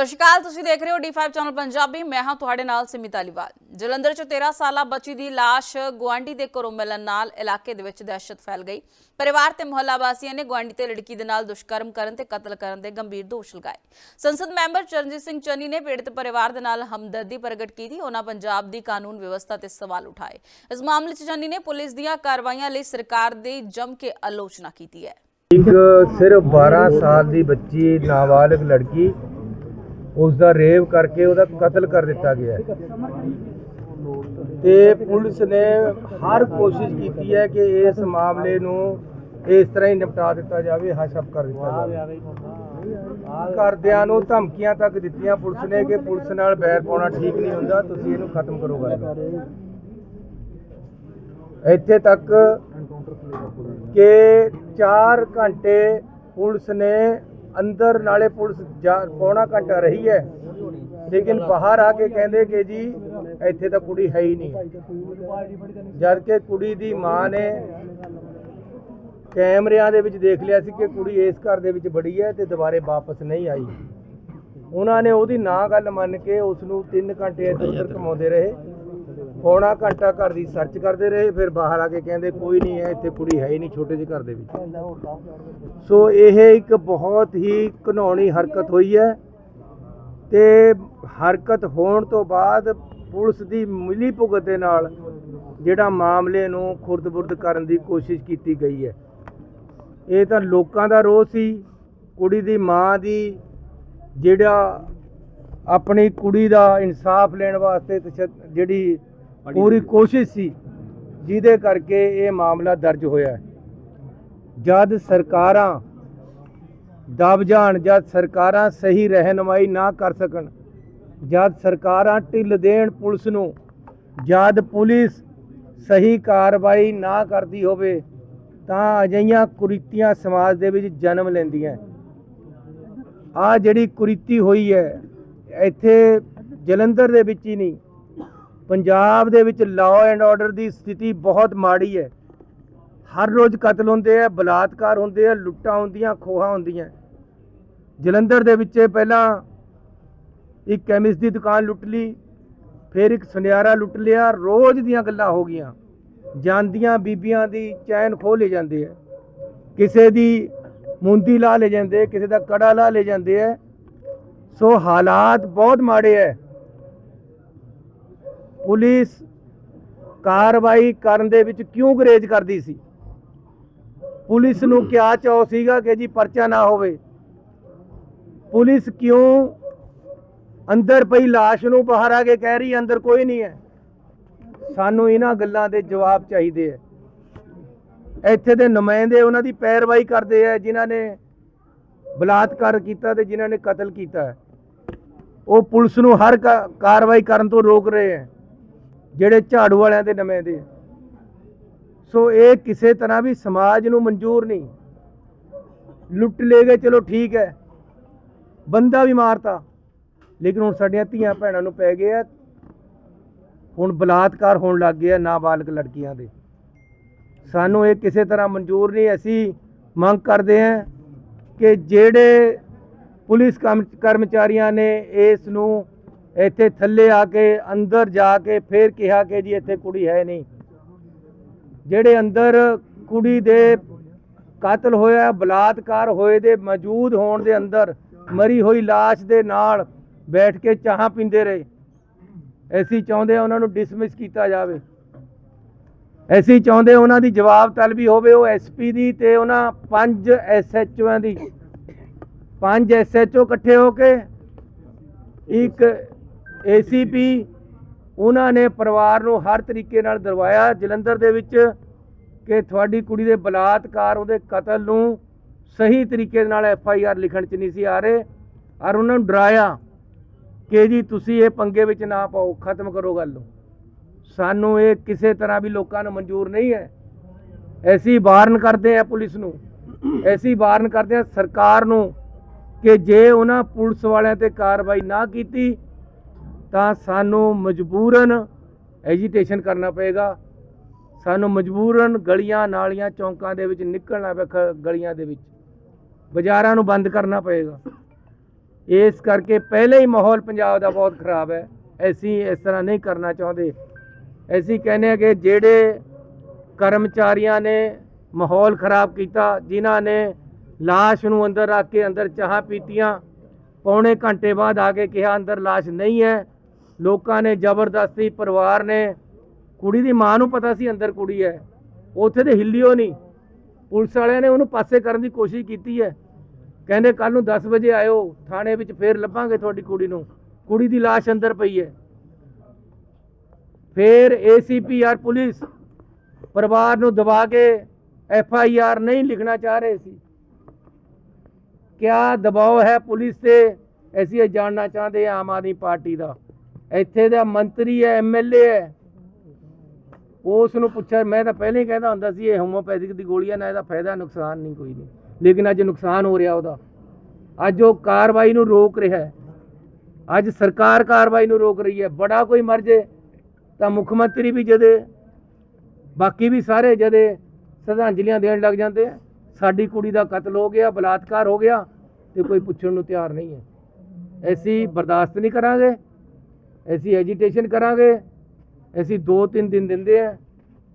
ਸਤਿ ਸ਼੍ਰੀ ਅਕਾਲ ਤੁਸੀਂ ਦੇਖ ਰਹੇ ਹੋ D5 ਚੈਨਲ ਪੰਜਾਬੀ। ਮੈਂ ਹਾਂ ਤੁਹਾਡੇ ਨਾਲ ਸਿਮਿਤ ਅਲੀਵਾਲ। ਜਲੰਧਰ 'ਚ 13 ਸਾਲਾ ਬੱਚੀ ਦੀ ਲਾਸ਼ ਗੁਆਂਢੀ ਦੇ ਘਰੋਂ ਮਿਲਣ ਨਾਲ ਇਲਾਕੇ ਦੇ ਵਿੱਚ ਦਹਿਸ਼ਤ ਫੈਲ ਗਈ। ਪਰਿਵਾਰ ਤੇ ਮੁਹੱਲਾ ਵਾਸੀਆਂ ਨੇ ਗੁਆਂਢੀ ਤੇ ਲੜਕੀ ਦੇ ਨਾਲ ਦੁਸ਼ਕਰਮ ਕਰਨ ਤੇ ਕਤਲ ਕਰਨ ਦੇ ਗੰਭੀਰ ਦੋਸ਼ ਲਗਾਏ। ਸੰਸਦ ਮੈਂਬਰ ਚਰਨਜੀਤ ਸਿੰਘ ਚੰਨੀ ਨੇ ਪੀੜਤ ਪਰਿਵਾਰ ਦੇ ਨਾਲ ਹਮਦਰਦੀ ਪ੍ਰਗਟ ਕੀਤੀ, ਉਹਨਾਂ ਪੰਜਾਬ ਦੀ ਕਾਨੂੰਨ ਵਿਵਸਥਾ ਤੇ ਸਵਾਲ ਉਠਾਏ। ਇਸ ਮਾਮਲੇ 'ਚ ਚੰਨੀ ਨੇ ਪੁਲਿਸ ਦੀਆਂ ਕਾਰਵਾਈਆਂ ਲਈ ਸਰਕਾਰ ਦੀ ਜੰਮ ਕੇ ਆਲੋਚਨਾ ਕੀਤੀ ਹੈ। ਇੱਕ ਸਿਰਫ 12 ਸਾਲ ਦੀ ਬੱਚੀ, ਨਾਬਾਲਗ ਲੜਕੀ ਉਸ ਦਾ ਰੇਵ ਕਰਕੇ ਉਹਦਾ ਕਤਲ ਕਰ ਦਿੱਤਾ ਗਿਆ ਹੈ। ਤੇ ਪੁਲਿਸ ਨੇ ਹਰ ਕੋਸ਼ਿਸ਼ ਕੀਤੀ ਹੈ ਕਿ ਇਸ ਮਾਮਲੇ ਨੂੰ ਇਸ ਤਰ੍ਹਾਂ ਹੀ ਨਿਪਟਾ ਦਿੱਤਾ ਜਾਵੇ, ਹਸ਼ਪ ਕਰ ਦਿੱਤਾ ਜਾਵੇ। ਘਰਦਿਆਂ ਨੂੰ ਧਮਕੀਆਂ ਤੱਕ ਦਿੱਤੀਆਂ ਪੁਲਿਸ ਨੇ ਕਿ ਪੁਲਿਸ ਨਾਲ ਬੈਰ ਪਾਉਣਾ ਠੀਕ ਨਹੀਂ ਹੁੰਦਾ, ਤੁਸੀਂ ਇਹਨੂੰ ਖਤਮ ਕਰੋ ਗੱਲ। ਇੱਥੇ ਤੱਕ ਕਿ 4 ਘੰਟੇ ਪੁਲਿਸ ਨੇ ਅੰਦਰ ਨਾਲੇ ਪੁਲਿਸ ਜਾ- ਪੌਣਾ ਘੰਟਾ ਰਹੀ ਹੈ। ਲੇਕਿਨ ਬਾਹਰ ਆ ਕੇ ਕਹਿੰਦੇ ਕਿ ਜੀ, ਇੱਥੇ ਤਾਂ ਕੁੜੀ ਹੈ ਹੀ ਨਹੀਂ। ਜਦ ਕਿ ਕੁੜੀ ਦੀ ਮਾਂ ਨੇ ਕੈਮਰਿਆਂ ਦੇ ਵਿੱਚ ਦੇਖ ਲਿਆ ਸੀ ਕਿ ਕੁੜੀ ਇਸ ਘਰ ਦੇ ਵਿੱਚ ਬੜੀ ਹੈ ਤੇ ਦੁਬਾਰੇ ਵਾਪਸ ਨਹੀਂ ਆਈ। ਉਹਨਾਂ ਨੇ ਉਹਦੀ ਨਾ ਗੱਲ ਮੰਨ ਕੇ ਉਸ ਨੂੰ 3 ਘੰਟੇ ਇੱਧਰ ਉੱਧਰ ਘੁਮਾਉਂਦੇ ਰਹੇ। ਪੌਣਾ ਘੰਟਾ ਘਰ ਦੀ ਸਰਚ ਕਰਦੇ ਰਹੇ, ਫਿਰ ਬਾਹਰ ਆ ਕੇ ਕਹਿੰਦੇ ਕੋਈ ਨਹੀਂ ਹੈ, ਇੱਥੇ ਕੁੜੀ ਹੈ ਹੀ ਨਹੀਂ ਛੋਟੇ ਜਿਹੇ ਘਰ ਦੇ ਵਿੱਚ। ਸੋ ਇਹ ਇੱਕ ਬਹੁਤ ਹੀ ਘਿਨੌਣੀ ਹਰਕਤ ਹੋਈ ਹੈ ਤੇ ਹਰਕਤ ਹੋਣ ਤੋਂ ਬਾਅਦ ਪੁਲਿਸ ਦੀ ਮਿਲੀ ਭੁਗਤ ਦੇ ਨਾਲ ਜਿਹੜਾ ਮਾਮਲੇ ਨੂੰ ਖੁਰਦ-ਬੁਰਦ ਕਰਨ ਦੀ ਕੋਸ਼ਿਸ਼ ਕੀਤੀ ਗਈ ਹੈ। ਇਹ ਤਾਂ ਲੋਕਾਂ ਦਾ ਰੋਹ ਸੀ, ਕੁੜੀ ਦੀ ਮਾਂ ਦੀ ਜਿਹੜਾ ਆਪਣੀ ਕੁੜੀ ਦਾ ਇਨਸਾਫ ਲੈਣ ਵਾਸਤੇ ਤਸ਼ੱਦ- ਜਿਹੜੀ ਪੂਰੀ ਕੋਸ਼ਿਸ਼ ਸੀ ਜਿਹਦੇ ਕਰਕੇ ਇਹ ਮਾਮਲਾ ਦਰਜ ਹੋਇਆ ਜਦ ਸਰਕਾਰਾਂ ਦਬ ਜਾਣ ਜਦ ਸਰਕਾਰਾਂ ਸਹੀ ਰਹਿਨਮਾਈ ਨਾ ਕਰ ਸਕਣ ਜਦ ਸਰਕਾਰਾਂ ਢਿੱਲ ਦੇਣ ਪੁਲਿਸ ਨੂੰ ਜਦ ਪੁਲਿਸ ਸਹੀ ਕਾਰਵਾਈ ਨਾ ਕਰਦੀ ਹੋਵੇ ਤਾਂ ਅਜਿਹੀਆਂ ਕੁਰੀਤੀਆਂ ਸਮਾਜ ਦੇ ਵਿੱਚ ਜਨਮ ਲੈਂਦੀਆਂ ਆ ਜਿਹੜੀ ਕੁਰੀਤੀ ਹੋਈ ਹੈ ਇੱਥੇ ਜਲੰਧਰ ਦੇ ਵਿੱਚ ਹੀ ਨਹੀਂ ਪੰਜਾਬ ਦੇ ਵਿੱਚ ਲਾਅ ਐਂਡ ਆਰਡਰ ਦੀ ਸਥਿਤੀ ਬਹੁਤ ਮਾੜੀ ਹੈ। ਹਰ ਰੋਜ਼ ਕਤਲ ਹੁੰਦੇ ਆ, ਬਲਾਤਕਾਰ ਹੁੰਦੇ ਆ, ਲੁੱਟਾਂ ਹੁੰਦੀਆਂ, ਖੋਹਾਂ ਹੁੰਦੀਆਂ। ਜਲੰਧਰ ਦੇ ਵਿੱਚ ਪਹਿਲਾਂ ਇੱਕ ਕੈਮਿਸਟ ਦੀ ਦੁਕਾਨ ਲੁੱਟ ਲਈ, ਫਿਰ ਇੱਕ ਸੁਨਿਆਰਾ ਲੁੱਟ ਲਿਆ, ਰੋਜ਼ ਦੀਆਂ ਗੱਲਾਂ ਹੋ ਗਈਆਂ। ਜਾਂਦੀਆਂ ਬੀਬੀਆਂ ਦੀ ਚੈਨ ਖੋਹ ਲੈ ਜਾਂਦੇ ਆ। ਕਿਸੇ ਦੀ ਮੁੰਦੀ ਲਾ ਲੈ ਜਾਂਦੇ ਕਿਸੇ ਦਾ ਕੜਾ ਲਾ ਲੈ ਜਾਂਦੇ ਆ। ਸੋ ਹਾਲਾਤ ਬਹੁਤ ਮਾੜੇ ਹੈ ਪੁਲਿਸ ਕਾਰਵਾਈ ਕਰਨ ਦੇ ਵਿੱਚ ਕਿਉਂ ਗਰੇਜ ਕਰਦੀ ਸੀ? ਪੁਲਿਸ ਨੂੰ ਕਿਆ ਚਾਅ ਸੀਗਾ ਕਿ ਜੀ ਪਰਚਾ ਨਾ ਹੋਵੇ। ਪੁਲਿਸ ਕਿਉਂ ਅੰਦਰ ਪਈ ਲਾਸ਼ ਨੂੰ ਬਾਹਰ ਆ ਕੇ ਕਹਿ ਰਹੀ, ਅੰਦਰ ਕੋਈ ਨਹੀਂ ਹੈ। ਸਾਨੂੰ ਇਹਨਾਂ ਗੱਲਾਂ ਦੇ ਜਵਾਬ ਚਾਹੀਦੇ ਹੈ। ਇੱਥੇ ਦੇ ਨੁਮਾਇੰਦੇ ਉਹਨਾਂ ਦੀ ਪੈਰਵਾਈ ਕਰਦੇ ਆ ਜਿਨ੍ਹਾਂ ਨੇ ਬਲਾਤਕਾਰ ਕੀਤਾ ਤੇ ਜਿਨ੍ਹਾਂ ਨੇ ਕਤਲ ਕੀਤਾ ਉਹ ਪੁਲਿਸ ਨੂੰ ਹਰ ਕਾ- ਕਾਰਵਾਈ ਕਰਨ ਤੋਂ ਰੋਕ ਰਹੇ ਹੈ। ਜਿਹੜੇ ਝਾੜੂ ਵਾਲਿਆਂ ਦੇ ਨਵੇਂ ਦੇ। ਸੋ ਇਹ ਕਿਸੇ ਤਰ੍ਹਾਂ ਵੀ ਸਮਾਜ ਨੂੰ ਮਨਜ਼ੂਰ ਨਹੀਂ। ਲੁੱਟ ਲੈ ਗਏ, ਚਲੋ ਠੀਕ ਹੈ। ਬੰਦਾ ਵੀ ਮਾਰਤਾ। ਲੇਕਿਨ ਹੁਣ ਸਾਡੀਆਂ ਧੀਆਂ ਭੈਣਾਂ ਨੂੰ ਪੈ ਗਏ ਆ ਹੁਣ ਬਲਾਤਕਾਰ ਹੋਣ ਲੱਗ ਗਿਆ ਨਾਬਾਲਗ ਲੜਕੀਆਂ ਦੇ। ਸਾਨੂੰ ਇਹ ਕਿਸੇ ਤਰ੍ਹਾਂ ਮਨਜ਼ੂਰ ਨਹੀਂ। ਅਸੀਂ ਮੰਗ ਕਰਦੇ ਹਾਂ ਕਿ ਜਿਹੜੇ ਪੁਲਿਸ ਕੰਮ- ਕਰਮਚਾਰੀਆਂ ਨੇ ਇਸ ਨੂੰ ਇੱਥੇ ਥੱਲੇ ਆ ਕੇ, ਅੰਦਰ ਜਾ ਕੇ, ਫੇਰ ਕਿਹਾ ਕਿ ਜੀ ਇੱਥੇ ਕੁੜੀ ਹੈ ਨਹੀਂ। ਜਿਹੜੇ ਅੰਦਰ ਕੁੜੀ ਦੇ ਕਾਤਲ ਹੋਇਆ, ਬਲਾਤਕਾਰ ਹੋਏ ਦੇ, ਮੌਜੂਦ ਹੋਣ ਦੇ ਅੰਦਰ ਮਰੀ ਹੋਈ লাশ ਦੇ ਨਾਲ ਬੈਠ ਕੇ ਚਾਹ ਪੀਂਦੇ ਰਹੇ। ਐਸੀ ਚਾਹੁੰਦੇ ਹਾਂ ਉਹਨਾਂ ਨੂੰ ਡਿਸਮਿਸ ਕੀਤਾ ਜਾਵੇ। ਅਸੀਂ ਚਾਹੁੰਦੇ ਉਹਨਾਂ ਦੀ ਜਵਾਬ ਤਲਬੀ ਹੋਵੇ, ਉਹ ਐਸਪੀ ਦੀ ਤੇ ਉਹਨਾਂ ਪੰਜ ਐਸਐਚਓਆਂ ਦੀ। ਪੰਜ ਐਸਐਚਓ ਇਕੱਠੇ ਹੋ ਕੇ ਇੱਕ ਏਸੀਪੀ ਉਹਨਾਂ ਨੇ ਪਰਿਵਾਰ ਨੂੰ ਹਰ ਤਰੀਕੇ ਨਾਲ ਦਰਵਾਇਆ। ਜਲੰਧਰ ਦੇ ਵਿੱਚ ਕਿ ਤੁਹਾਡੀ ਕੁੜੀ ਦੇ ਬਲਾਤਕਾਰ, ਉਹਦੇ ਕਤਲ ਨੂੰ ਸਹੀ ਤਰੀਕੇ ਨਾਲ ਐਫ ਆਈ ਆਰ ਲਿਖਣ ਚ ਨਹੀਂ ਸੀ ਆ ਰਹੇ। ਔਰ ਉਹਨਾਂ ਨੂੰ ਡਰਾਇਆ ਕਿ ਜੀ ਤੁਸੀਂ ਇਹ ਪੰਗੇ ਵਿੱਚ ਨਾ ਪਾਓ, ਖਤਮ ਕਰੋ ਗੱਲ ਨੂੰ। ਸਾਨੂੰ ਇਹ ਕਿਸੇ ਤਰ੍ਹਾਂ ਵੀ ਲੋਕਾਂ ਨੂੰ ਮਨਜ਼ੂਰ ਨਹੀਂ ਹੈ। ਐਸੀ ਵਾਰਨ ਕਰਦੇ ਆ ਪੁਲਿਸ ਨੂੰ। ਐਸੀ ਵਾਰਨ ਕਰਦੇ ਆ ਸਰਕਾਰ ਨੂੰ ਕਿ ਜੇ ਉਹਨਾਂ ਪੁਲਿਸ ਵਾਲਿਆਂ ਤੇ ਕਾਰਵਾਈ ਨਾ ਕੀਤੀ ਤਾਂ ਸਾਨੂੰ ਮਜਬੂਰਨ ਐਜੀਟੇਸ਼ਨ ਕਰਨਾ ਪਏਗਾ। ਸਾਨੂੰ ਮਜਬੂਰਨ ਗਲੀਆਂ ਨਾਲੀਆਂ ਚੌਂਕਾਂ ਦੇ ਵਿੱਚ ਨਿਕਲਣਾ ਪਏਗਾ ਗਲੀਆਂ ਦੇ ਵਿੱਚ। ਬਾਜ਼ਾਰਾਂ ਨੂੰ ਬੰਦ ਕਰਨਾ ਪਏਗਾ। ਇਸ ਕਰਕੇ ਪਹਿਲੇ ਹੀ ਮਾਹੌਲ ਪੰਜਾਬ ਦਾ ਬਹੁਤ ਖਰਾਬ ਹੈ। ਅਸੀਂ ਇਸ ਤਰ੍ਹਾਂ ਨਹੀਂ ਕਰਨਾ ਚਾਹੁੰਦੇ। ਅਸੀਂ ਕਹਿੰਦੇ ਹਾਂ ਕਿ ਜਿਹੜੇ ਕਰਮਚਾਰੀਆਂ ਨੇ ਮਾਹੌਲ ਖਰਾਬ ਕੀਤਾ, ਜਿਨ੍ਹਾਂ ਨੇ ਲਾਸ਼ ਨੂੰ ਅੰਦਰ ਰੱਖ ਕੇ ਅੰਦਰ ਚਾਹ ਪੀਤੀਆਂ, ਪੌਣੇ ਘੰਟੇ ਬਾਅਦ ਆ ਕੇ ਕਿਹਾ ਅੰਦਰ ਲਾਸ਼ ਨਹੀਂ ਹੈ ਲੋਕਾਂ ਨੇ ਜ਼ਬਰਦਸਤੀ ਪਰਿਵਾਰ ਨੇ, ਕੁੜੀ ਦੀ ਮਾਂ ਨੂੰ ਪਤਾ ਸੀ ਅੰਦਰ ਕੁੜੀ ਹੈ, ਉੱਥੇ ਤੇ ਹਿੱਲਿਓ ਨਹੀਂ। ਪੁਲਿਸ ਵਾਲਿਆਂ ਨੇ ਉਹਨੂੰ ਪਾਸੇ ਕਰਨ ਦੀ ਕੋਸ਼ਿਸ਼ ਕੀਤੀ ਹੈ। ਕਹਿੰਦੇ ਕੱਲ ਨੂੰ 10 ਵਜੇ ਆਇਓ, ਥਾਣੇ ਵਿੱਚ ਫੇਰ ਲੱਭਾਂਗੇ ਤੁਹਾਡੀ ਕੁੜੀ ਨੂੰ। ਕੁੜੀ ਦੀ ਲਾਸ਼ ਅੰਦਰ ਪਈ ਹੈ। ਫੇਰ ਏਸੀਪੀਆਰ ਪੁਲਿਸ ਪਰਿਵਾਰ ਨੂੰ ਦਬਾ ਕੇ ਐਫ ਆਈ ਆਰ ਨਹੀਂ ਲਿਖਣਾ ਚਾਹ ਰਹੇ ਸੀ। ਕਿਆ ਦਬਾਅ ਹੈ ਪੁਲਿਸ ਤੇ, ਅਸੀਂ ਇਹ ਜਾਣਨਾ ਚਾਹੁੰਦੇ ਹਾਂ ਆਮ ਆਦਮੀ ਪਾਰਟੀ ਦਾ। ਇੱਥੇ ਦਾ ਮੰਤਰੀ ਹੈ ਐਮਐਲਏ ਹੈ। ਉਸ ਨੂੰ ਪੁੱਛਿਆ, ਮੈਂ ਤਾਂ ਪਹਿਲਾਂ ਹੀ ਕਹਿੰਦਾ ਹੁੰਦਾ ਸੀ, ਇਹ ਹੋਮੋਪੈਥਿਕ ਦੀ ਗੋਲੀਆਂ ਨਾਲ ਇਹਦਾ ਫਾਇਦਾ, ਨੁਕਸਾਨ ਨਹੀਂ, ਕੋਈ ਨਹੀਂ। ਲੇਕਿਨ ਅੱਜ ਨੁਕਸਾਨ ਹੋ ਰਿਹਾ ਉਹਦਾ। ਅੱਜ ਉਹ ਕਾਰਵਾਈ ਨੂੰ ਰੋਕ ਰਿਹਾ ਹੈ। ਅੱਜ ਸਰਕਾਰ ਕਾਰਵਾਈ ਨੂੰ ਰੋਕ ਰਹੀ ਹੈ। ਬੜਾ ਕੋਈ ਮਰ ਜੇ, ਤਾਂ ਮੁੱਖ ਮੰਤਰੀ ਵੀ ਜਦੇ, ਬਾਕੀ ਵੀ ਸਾਰੇ ਜਦੇ ਸ਼ਰਧਾਂਜਲੀਆਂ ਦੇਣ ਲੱਗ ਜਾਂਦੇ ਆ। ਸਾਡੀ ਕੁੜੀ ਦਾ ਕਤਲ ਹੋ ਗਿਆ, ਬਲਾਤਕਾਰ ਹੋ ਗਿਆ, ਤੇ ਕੋਈ ਪੁੱਛਣ ਨੂੰ ਤਿਆਰ ਨਹੀਂ ਹੈ। ਅਸੀਂ ਬਰਦਾਸ਼ਤ ਨਹੀਂ ਕਰਾਂਗੇ। ਅਸੀਂ ਐਜੀਟੇਸ਼ਨ ਕਰਾਂਗੇ। ਅਸੀਂ 2-3 ਦਿਨ ਦਿੰਦੇ ਆ।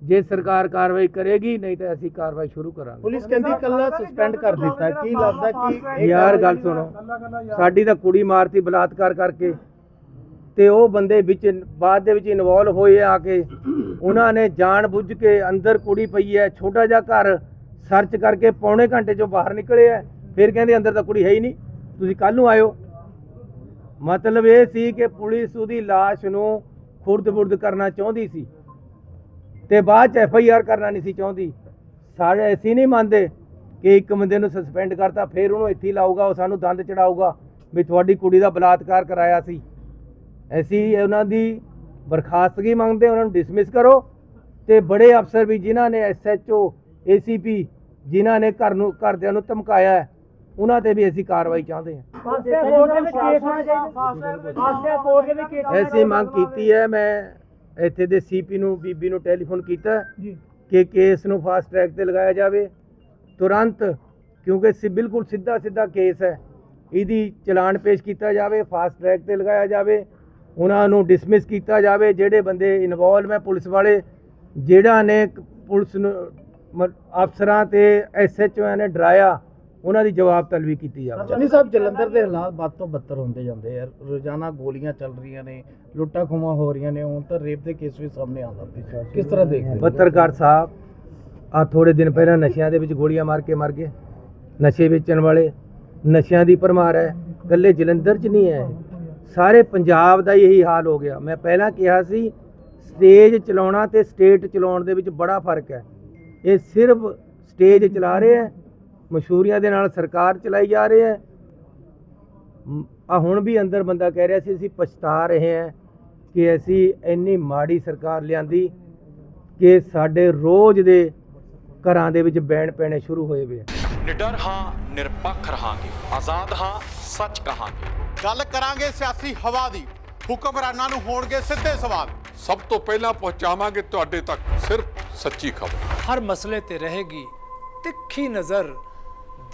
ਜੇ ਸਰਕਾਰ ਕਾਰਵਾਈ ਕਰੇਗੀ ਨਹੀਂ ਤਾਂ ਅਸੀਂ ਕਾਰਵਾਈ ਸ਼ੁਰੂ ਕਰਾਂਗੇ। ਪੁਲਿਸ ਕਹਿੰਦੀ ਕੱਲਾ ਸਸਪੈਂਡ ਕਰ ਦਿੱਤਾ। ਕੀ ਲੱਗਦਾ ਕਿ ਯਾਰ ਗੱਲ ਸੁਣੋ। ਸਾਡੀ ਤਾਂ ਕੁੜੀ ਮਾਰਤੀ ਬਲਾਤਕਾਰ ਕਰਕੇ। ਤੇ ਉਹ ਬੰਦੇ ਵਿੱਚ ਬਾਅਦ ਦੇ ਵਿੱਚ ਇਨਵੋਲਵ ਹੋਏ ਆ ਕੇ। ਉਹਨਾਂ ਨੇ ਜਾਣ ਬੁੱਝ ਕੇ ਅੰਦਰ ਕੁੜੀ ਪਈ ਹੈ। ਛੋਟਾ ਜਿਹਾ ਘਰ ਸਰਚ ਕਰਕੇ ਪੌਣੇ ਘੰਟੇ ਚੋਂ ਬਾਹਰ ਨਿਕਲੇ ਆ ਫਿਰ ਕਹਿੰਦੇ ਅੰਦਰ ਤਾਂ ਕੁੜੀ ਹੈ ਹੀ ਨਹੀਂ। ਤੁਸੀਂ ਕੱਲ ਨੂੰ ਆਇਓ। ਮਤਲਬ ਇਹ ਸੀ ਕਿ ਪੁਲਿਸ ਉਹਦੀ ਲਾਸ਼ ਨੂੰ ਖੁਰਦ-ਬੁਰਦ ਕਰਨਾ ਚਾਹੁੰਦੀ ਸੀ ਤੇ ਬਾਅਦ ਚ ਐਫ ਆਈ ਆਰ ਕਰਨਾ ਨਹੀਂ ਸੀ ਚਾਹੁੰਦੀ। ਸਾਰੇ ਐਸੀ ਨਹੀਂ ਮੰਨਦੇ ਕਿ ਇੱਕ ਬੰਦੇ ਨੂੰ ਸਸਪੈਂਡ ਕਰਤਾ, ਫਿਰ ਉਹਨੂੰ ਇੱਥੇ ਲਾਊਗਾ, ਉਹ ਸਾਨੂੰ ਦੰਦ ਚੜਾਊਗਾ ਵੀ ਤੁਹਾਡੀ ਕੁੜੀ ਦਾ ਬਲਾਤਕਾਰ ਕਰਾਇਆ ਸੀ। ਅਸੀਂ ਉਹਨਾਂ ਦੀ ਬਰਖਾਸਤਗੀ ਮੰਗਦੇ, ਉਹਨਾਂ ਨੂੰ ਡਿਸਮਿਸ ਕਰੋ ਤੇ ਬੜੇ ਅਫਸਰ ਵੀ ਜਿਨ੍ਹਾਂ ਨੇ ਐਸ ਐਚ ਓ ਏਸੀਪੀ ਜਿਨ੍ਹਾਂ ਨੇ ਘਰ ਨੂੰ, ਘਰਦਿਆਂ ਨੂੰ ਧਮਕਾਇਆ ਉਹਨਾਂ ਤੇ ਵੀ ਅਸੀਂ ਕਾਰਵਾਈ ਚਾਹੁੰਦੇ ਹਾਂ ਹਾਸਿਆ ਕੋਰਟ ਦੇ ਵਿੱਚ ਕੇਸ ਹੋਣਾ ਚਾਹੀਦਾ ਹਾਸਿਆ ਕੋਰਟ ਦੇ ਵਿੱਚ ਕੇਸ ਐਸੀ ਮੰਗ ਕੀਤੀ ਹੈ ਮੈਂ ਇੱਥੇ ਦੇ ਸੀਪੀ ਨੂੰ ਬੀਬੀ ਨੂੰ ਟੈਲੀਫੋਨ ਕੀਤਾ ਜੀ ਕਿ ਕੇਸ ਨੂੰ ਫਾਸਟ ਟਰੈਕ ਤੇ ਲਗਾਇਆ ਜਾਵੇ ਤੁਰੰਤ ਕਿਉਂਕਿ ਸੀ ਬਿਲਕੁਲ ਸਿੱਧਾ ਸਿੱਧਾ ਕੇਸ ਹੈ ਇਹਦੀ ਚਲਾਨ ਪੇਸ਼ ਕੀਤਾ ਜਾਵੇ ਫਾਸਟ ਟਰੈਕ ਤੇ ਲਗਾਇਆ ਜਾਵੇ ਉਹਨਾਂ ਨੂੰ ਡਿਸਮਿਸ ਕੀਤਾ ਜਾਵੇ ਜਿਹੜੇ ਬੰਦੇ ਇਨਵੋਲਵ ਹੈ ਪੁਲਿਸ ਵਾਲੇ ਜਿਹੜਾ ਨੇ ਪੁਲਿਸ ਨੂੰ ਮ- ਅਫਸਰਾਂ ਤੇ ਐਸਐਚਓ ਨੇ ਡਰਾਇਆ ਉਹਨਾਂ ਦੀ ਜਵਾਬ ਤਲਬੀ ਕੀਤੀ ਜਾਵੇ। ਚੰਨੀ ਸਾਹਿਬ ਜਲੰਧਰ ਦੇ ਹਾਲਾਤ ਵੱਧ ਤੋਂ ਬੱਤਰ ਹੁੰਦੇ ਜਾਂਦੇ ਆ। ਰੋਜ਼ਾਨਾ ਗੋਲੀਆਂ ਚੱਲ ਰਹੀਆਂ ਨੇ ਲੁੱਟਾਂ ਖੋਹਾਂ ਹੋ ਰਹੀਆਂ ਨੇ ਹੁਣ ਤਾਂ ਰੇਪ ਦੇ ਕੇਸ ਵੀ ਸਾਹਮਣੇ ਆਉਂਦਾ ਕਿਸ ਤਰ੍ਹਾਂ ਦੇਖਦੇ? ਪੱਤਰਕਾਰ ਸਾਹਿਬ ਆ ਥੋੜੇ ਦਿਨ ਪਹਿਲਾਂ ਨਸ਼ਿਆਂ ਦੇ ਵਿੱਚ ਗੋਲੀਆਂ ਮਾਰ ਕੇ ਮਰ ਗਏ। ਨਸ਼ੇ ਵੇਚਣ ਵਾਲੇ ਨਸ਼ਿਆਂ ਦੀ ਭਰਮਾਰ ਹੈ। ਇਕੱਲੇ ਜਲੰਧਰ 'ਚ ਨਹੀਂ ਹੈ। ਸਾਰੇ ਪੰਜਾਬ ਦਾ ਇਹੀ ਹਾਲ ਹੋ ਗਿਆ। ਮੈਂ ਪਹਿਲਾਂ ਕਿਹਾ ਸੀ ਸਟੇਜ ਚਲਾਉਣਾ ਤੇ ਸਟੇਟ ਚਲਾਉਣ ਦੇ ਵਿੱਚ ਬੜਾ ਫ਼ਰਕ ਹੈ। ਇਹ ਸਿਰਫ ਸਟੇਜ ਚਲਾ ਰਹੇ ਹੈ ਮਸ਼ਹੂਰੀਆਂ ਦੇ ਨਾਲ ਸਰਕਾਰ ਚਲਾਈ ਜਾ ਰਹੀ ਹੈ। ਆ ਹੁਣ ਵੀ ਅੰਦਰ ਬੰਦਾ ਕਹਿ ਰਿਹਾ ਸੀ ਅਸੀਂ ਪਛਤਾ ਰਹੇ ਹਾਂ ਕਿ ਅਸੀਂ ਇੰਨੀ ਮਾੜੀ ਸਰਕਾਰ ਲਿਆਂਦੀ ਕਿ ਸਾਡੇ ਰੋਜ਼ ਦੇ ਘਰਾਂ ਦੇ ਵਿੱਚ ਬੈਣ ਪੈਣੇ ਸ਼ੁਰੂ ਹੋਏ ਵੇ। ਨਿਡਰ ਹਾਂ ਨਿਰਪੱਖ ਰਹਾਂਗੇ। ਆਜ਼ਾਦ ਹਾਂ ਸੱਚ ਕਹਾਂਗੇ। ਗੱਲ ਕਰਾਂਗੇ ਸਿਆਸੀ ਹਵਾ ਦੀ। ਹੁਕਮਰਾਨਾਂ ਨੂੰ ਹੋਣਗੇ ਸਿੱਧੇ ਸਵਾਲ। ਸਭ ਤੋਂ ਪਹਿਲਾਂ ਪਹੁੰਚਾਵਾਂਗੇ ਤੁਹਾਡੇ ਤੱਕ ਸਿਰਫ ਸੱਚੀ ਖਬਰ। ਹਰ ਮਸਲੇ ਤੇ ਰਹੇਗੀ ਤਿੱਖੀ ਨਜ਼ਰ।